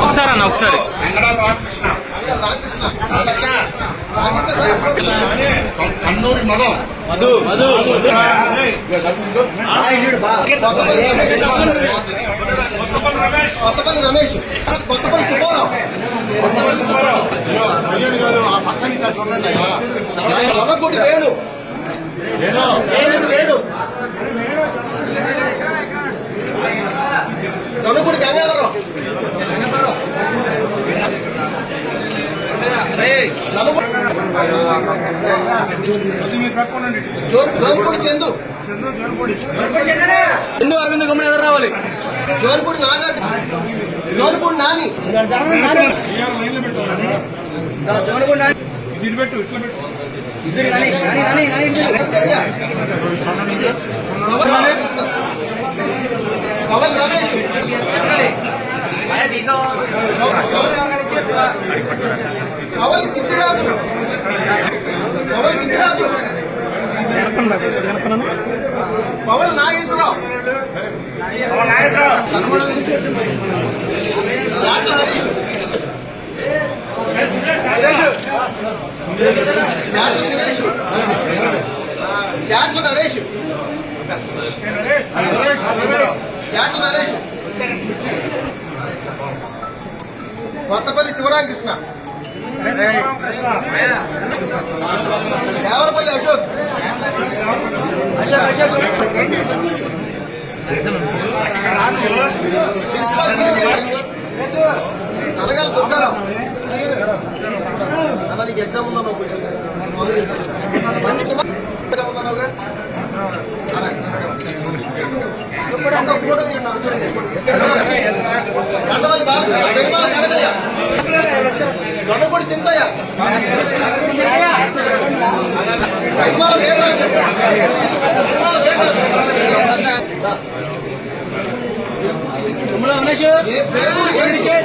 ఒకసారి అన్న ఒకసారి. కన్నూరి మదం మధు మధు. కొత్తపల్లి రమేష్. కొత్తపల్లి సుబ్బారావు. కొత్తపల్లి సుబ్బారావు. అయ్యాను కాదు ఆ పక్క నుంచి అట్లా ఉండండి వనగుడి జోరు జోరుపూడి చందు. చందు అరవింద్ గుమ్మడి ఎదురు రావాలి. జోరుపూడి నాగార్జున జోరుపూడి నాని. పవన్ రమేష్ పవన్ సిద్ధిరాజు పవన్ సిద్ధిరాజు పవన్ నాగేశ్వరరావు జాట్ల హరీష్ జాట్ల సురేష్ నరేష్ జాట్ల నరేష్ కొత్తపల్లి శివరామకృష్ణ దేవరపల్లి అశోక్. ప్రిన్సిపాల్ అనగాలి దుర్గారావు. అన్న నీకు ఎగ్జామ్ ఉందా నువ్వు కొంచెం? అలా, కనకయ్య దొండపూడి చింతయ్య పెరుమాళ వీరరాజు పెరుమాళ వీరరాజు ఏ ప్రేమ యేసు. ప్రేమ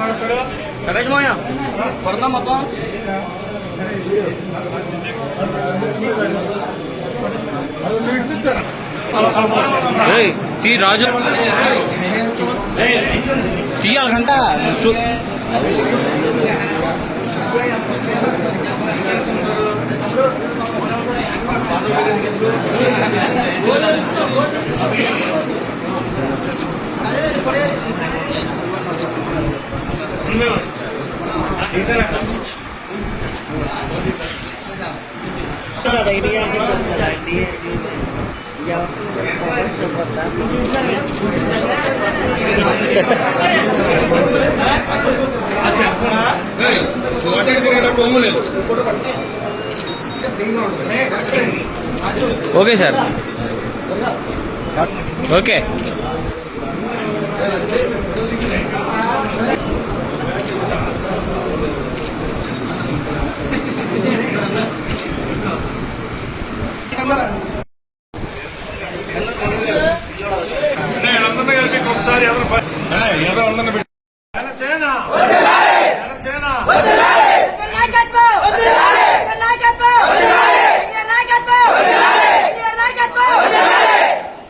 వీరరాజు రమేష్ మోయ కొడతా మొత్తం ఏయ్, తీ రాజు తీయాలంట చూ ధైర్యాన్ని చెప్తారండి వ్యవసాయం చెప్తా ఓకే సార్ ఓకే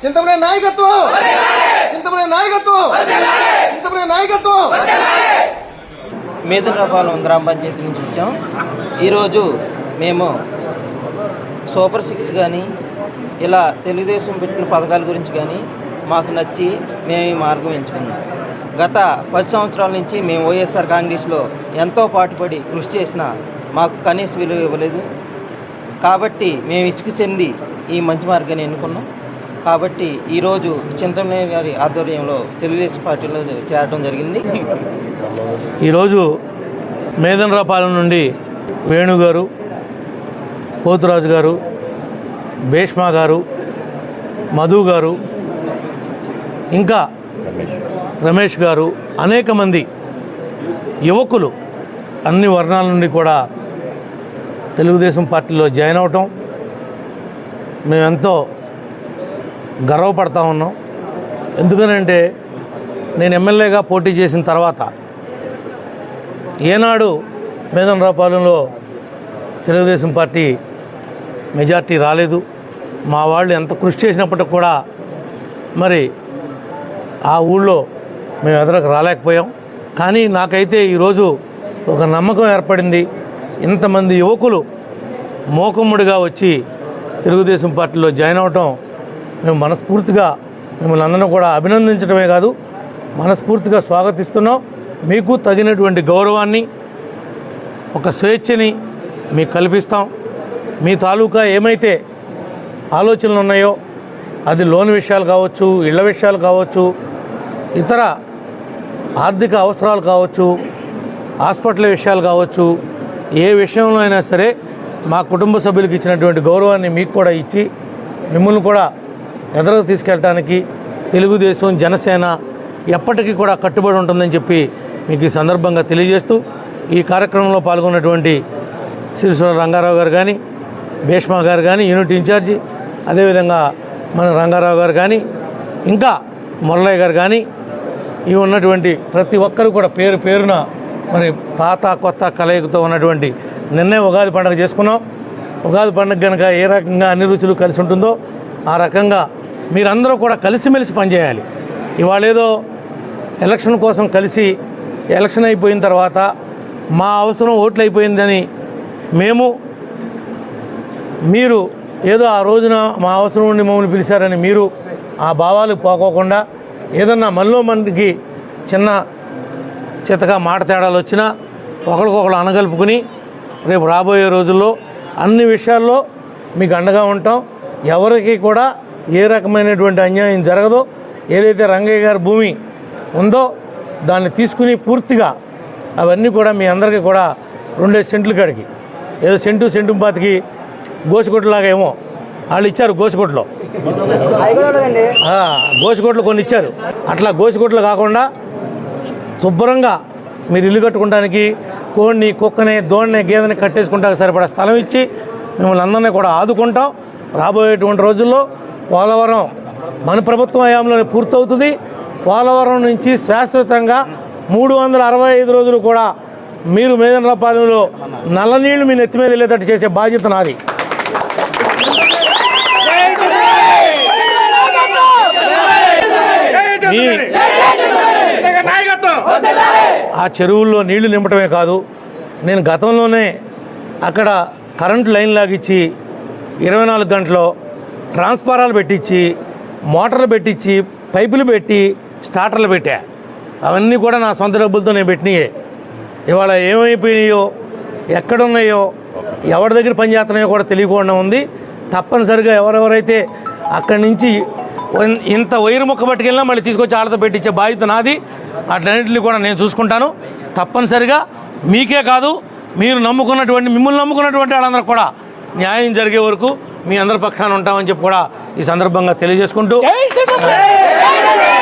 చింతమనే నాయకత్వం! చింతమనే నాయకత్వం! చింతమనే నాయకత్వం! మేదనపాలెం గ్రామ పంచాయతీ నుంచి వచ్చాం. ఈరోజు మేము సూపర్ సిక్స్ కానీ ఇలా తెలుగుదేశం పెట్టిన పథకాల గురించి కానీ మాకు నచ్చి మేము ఈ మార్గం ఎంచుకున్నాం. గత పది సంవత్సరాల నుంచి మేము వైఎస్ఆర్ కాంగ్రెస్లో ఎంతో పాటుపడి కృషి చేసిన మాకు కనీస విలువ ఇవ్వలేదు. కాబట్టి మేము ఇసుక చెంది ఈ మంచి మార్గాన్ని ఎన్నుకున్నాం. కాబట్టి ఈరోజు చింతమనేని గారి ఆధ్వర్యంలో తెలుగుదేశం పార్టీలో చేరడం జరిగింది. ఈరోజు మేదనరాపాలెం నుండి వేణు గారు పోతురాజు గారు భీష్మ గారు మధు గారు ఇంకా రమేష్ గారు అనేక మంది యువకులు అన్ని వర్ణాల నుండి కూడా తెలుగుదేశం పార్టీలో జాయిన్ అవటం మేమెంతో గర్వపడతా ఉన్నాం. ఎందుకనంటే నేను ఎమ్మెల్యేగా పోటీ చేసిన తర్వాత ఏనాడు మేదనరాపాలెంలో తెలుగుదేశం పార్టీ మెజార్టీ రాలేదు. మా వాళ్ళు ఎంత కృషి చేసినప్పటికి కూడా మరి ఆ ఊళ్ళో మేము ఎదురకు రాలేకపోయాం. కానీ నాకైతే ఈరోజు ఒక నమ్మకం ఏర్పడింది. ఇంతమంది యువకులు మోకమ్ముడిగా వచ్చి తెలుగుదేశం పార్టీలో జాయిన్ అవటం మేము మనస్ఫూర్తిగా మిమ్మల్ని అందరం కూడా అభినందించడమే కాదు మనస్ఫూర్తిగా స్వాగతిస్తున్నాం. మీకు తగినటువంటి గౌరవాన్ని ఒక స్వేచ్ఛని మీకు కల్పిస్తాం. మీ తాలూకా ఏమైతే ఆలోచనలు ఉన్నాయో అది లోన్ విషయాలు కావచ్చు ఇళ్ళ విషయాలు కావచ్చు ఇతర ఆర్థిక అవసరాలు కావచ్చు హాస్పిటల్ విషయాలు కావచ్చు ఏ విషయంలో అయినా సరే మా కుటుంబ సభ్యులకు ఇచ్చినటువంటి గౌరవాన్ని మీకు కూడా ఇచ్చి మిమ్మల్ని కూడా ఎదరకు తీసుకెళ్ళటానికి తెలుగుదేశం జనసేన ఎప్పటికీ కూడా కట్టుబడి ఉంటుందని చెప్పి మీకు ఈ సందర్భంగా తెలియజేస్తూ ఈ కార్యక్రమంలో పాల్గొన్నటువంటి శ్రీశ్వర రంగారావు గారు కానీ భీష్మ గారు కానీ యూనిట్ ఇన్ఛార్జి అదేవిధంగా మన రంగారావు గారు కానీ ఇంకా మురళయ్య గారు కానీ ఇవి ఉన్నటువంటి ప్రతి ఒక్కరు కూడా పేరు పేరున మరి పాత కొత్త కలయికతో ఉన్నటువంటి నిన్నే ఉగాది పండుగ చేసుకున్నాం. ఉగాది పండుగ కనుక ఏ రకంగా అన్ని రుచులు కలిసి ఉంటుందో ఆ రకంగా మీరందరూ కూడా కలిసిమెలిసి పనిచేయాలి. ఇవాళ ఏదో ఎలక్షన్ కోసం కలిసి ఎలక్షన్ అయిపోయిన తర్వాత మా అవసరం ఓట్లు అయిపోయిందని మేము మీరు ఏదో ఆ రోజున మా అవసరం ఉండి మమ్మల్ని పిలిచారని మీరు ఆ భావాలు పోకోకుండా ఏదన్నా మనలో మనకి చిన్న చితగా మాట తేడాలు వచ్చినా ఒకరికొకరు అనగలుపుకుని రేపు రాబోయే రోజుల్లో అన్ని విషయాల్లో మీకు అండగా ఉంటాం. ఎవరికి కూడా ఏ రకమైనటువంటి అన్యాయం జరగదో ఏదైతే రంగయ్య గారి భూమి ఉందో దాన్ని తీసుకుని పూర్తిగా అవన్నీ కూడా మీ అందరికీ కూడా రెండే సెంట్లు కాడికి ఏదో సెంటు సెంటు పాతికి గోసికొట్టులాగా ఏమో వాళ్ళు ఇచ్చారు గోసికొట్లో గోసికొట్లు కొన్ని ఇచ్చారు. అట్లా గోసికొట్లు కాకుండా శుభ్రంగా మీరు ఇల్లు కట్టుకోవడానికి కోడిని కుక్కని దోణ్ణి గేదెని కట్టేసుకుంటానికి సరిపడా స్థలం ఇచ్చి మిమ్మల్ని అందరినీ కూడా ఆదుకుంటాం. రాబోయేటువంటి రోజుల్లో పోలవరం మన ప్రభుత్వం హయాంలోనే పూర్తవుతుంది. పోలవరం నుంచి శాశ్వతంగా మూడు వందల అరవై ఐదు రోజులు కూడా మీరు మేదనపాలెంలో నల్ల నీళ్ళు మీ నెత్తి మీద వెళ్ళేటట్టు చేసే బాధ్యత నాది. ఆ చెరువుల్లో నీళ్ళు నింపటమే కాదు నేను గతంలోనే అక్కడ కరెంటు లైన్ లాగిచ్చి ఇరవై నాలుగు గంటలు ట్రాన్స్ఫారాలు పెట్టించి మోటార్లు పెట్టించి పైపులు పెట్టి స్టార్టర్లు పెట్టా. అవన్నీ కూడా నా సొంత డబ్బులతో నేను పెట్టినాయే. ఇవాళ ఏమైపోయినాయో ఎక్కడున్నాయో ఎవరి దగ్గర పనిచేస్తున్నాయో కూడా తెలియకుండా ఉంది. తప్పనిసరిగా ఎవరెవరైతే అక్కడి నుంచి ఇంత వైరు మొక్క పట్టుకెళ్ళినా మళ్ళీ తీసుకొచ్చి ఆడతో పెట్టించే బాధ్యత నాది. అట్లన్నింటినీ కూడా నేను చూసుకుంటాను. తప్పనిసరిగా మీకే కాదు మీరు నమ్ముకున్నటువంటి మిమ్మల్ని నమ్ముకున్నటువంటి వాళ్ళందరూ కూడా న్యాయం జరిగే వరకు మీ అందరి పక్షాన ఉంటామని చెప్పి కూడా ఈ సందర్భంగా తెలియజేసుకుంటూ